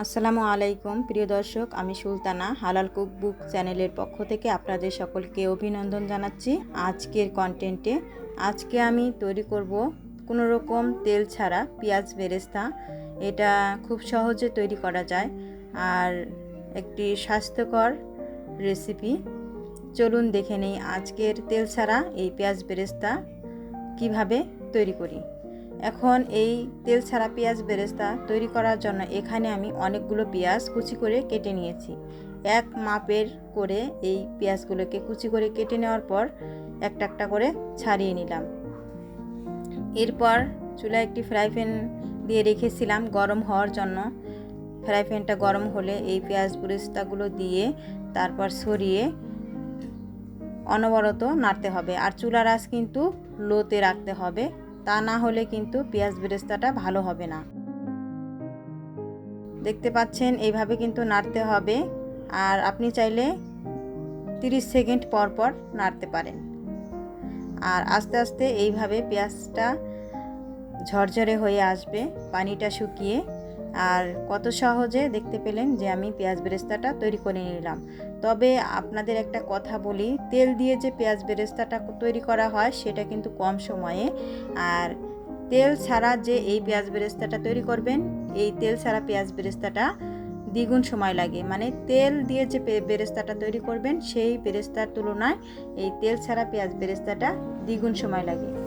আসসালামু আলাইকুম, প্রিয় দর্শক, আমি সুলতানা, হালাল কুক বুক চ্যানেলের পক্ষ থেকে আপনাদের সকলকে অভিনন্দন জানাচ্ছি আজকের কন্টেন্টে আজকে আমি তৈরি করব কোনো রকম তেল ছাড়া পেঁয়াজ বেরেস্তা। এটা খুব সহজে তৈরি করা যায় আর একটি স্বাস্থ্যকর রেসিপি চলুন দেখে নেই আজকের তেল ছাড়া এই পেঁয়াজ বেরেস্তা কীভাবে তৈরি করি। এখন এই তেল ছাড়া পেঁয়াজ বেরেস্তা তৈরি করার জন্য এখানে আমি অনেকগুলো পেঁয়াজ কুচি করে কেটে নিয়েছি। এক মাপের করে এই পেঁয়াজগুলোকে কুচি করে কেটে নেওয়ার পর একটা একটা করে ছাড়িয়ে নিলাম। এরপর চুলায় একটি ফ্রাই প্যান দিয়ে রেখেছিলাম গরম হওয়ার জন্য। ফ্রাই প্যানটা গরম হলে এই পেঁয়াজ বেরেস্তাগুলো দিয়ে তারপর সরিয়ে অনবরত নাড়তে হবে। আর চুলার আঁচ কিন্তু লোতে রাখতে হবে। তা না হলে কিন্তু পেঁয়াজ বেরেস্তাটা ভালো হবে না। দেখতে পাচ্ছেন, এইভাবে কিন্তু নাড়তে হবে। আর আপনি চাইলে 30 সেকেন্ড পর পর নাড়তে পারেন। আর আস্তে আস্তে এইভাবে পেঁয়াজটা ঝরঝরে হয়ে আসবে, পানিটা শুকিয়ে। আর কত সহজে দেখতে পেলেন যে আমি পেঁয়াজ বেরেস্তাটা তৈরি করে নিলাম। তবে আপনাদের একটা কথা বলি, তেল দিয়ে যে পেঁয়াজ বেরেস্তাটা তৈরি করা হয় সেটা কিন্তু কম সময়ে। আর তেল ছাড়া যে এই পেঁয়াজ বেরেস্তাটা তৈরি করবেন, এই তেল ছাড়া পেঁয়াজ বেরেস্তাটা দ্বিগুণ সময় লাগে। মানে তেল দিয়ে যে বেরেস্তাটা তৈরি করবেন, সেই বেরেস্তার তুলনায় এই তেল ছাড়া পেঁয়াজ বেরেস্তাটা দ্বিগুণ সময় লাগে।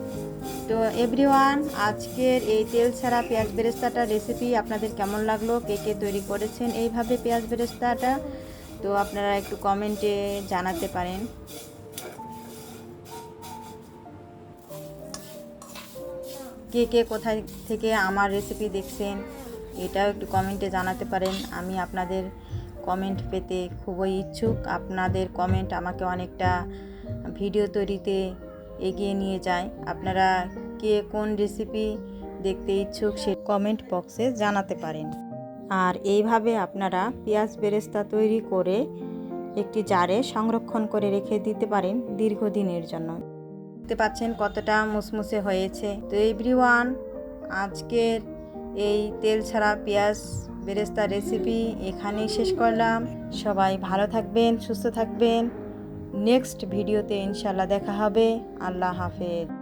তো এভরিওয়ান আজকের এই তেল ছাড়া পেঁয়াজ বেরেস্তাটা রেসিপি আপনাদের কেমন লাগল? কে কে তৈরি করেছেন? এইভাবে পেঁয়াজ বেরেস্তাটা, তো আপনারা একটু কমেন্টে জানাতে পারেন। কে কে কোথায় থেকে আমার রেসিপি দেখছেন, এটাও একটু কমেন্টে জানাতে পারেন। আমি আপনাদের কমেন্ট পেতে খুবই ইচ্ছুক। আপনাদের কমেন্ট আমাকে অনেকটা ভিডিও তৈরিতে এগিয়ে নিয়ে যায়। আপনারা কে কোন রেসিপি দেখতে ইচ্ছুক সে কমেন্ট বক্সে জানাতে পারেন। আর এইভাবে আপনারা পেঁয়াজ বেরেস্তা তৈরি করে একটি জারে সংরক্ষণ করে রেখে দিতে পারেন দীর্ঘদিনের জন্য। দেখতে পাচ্ছেন কতটা মুসমুসে হয়েছে। তো এভরিওয়ান আজকের এই তেল ছাড়া পেঁয়াজ বেরেস্তা রেসিপি এখানেই শেষ করলাম। সবাই ভালো থাকবেন, সুস্থ থাকবেন। নেক্সট ভিডিওতে ইনশাল্লাহ দেখা হবে। আল্লাহ হাফেজ।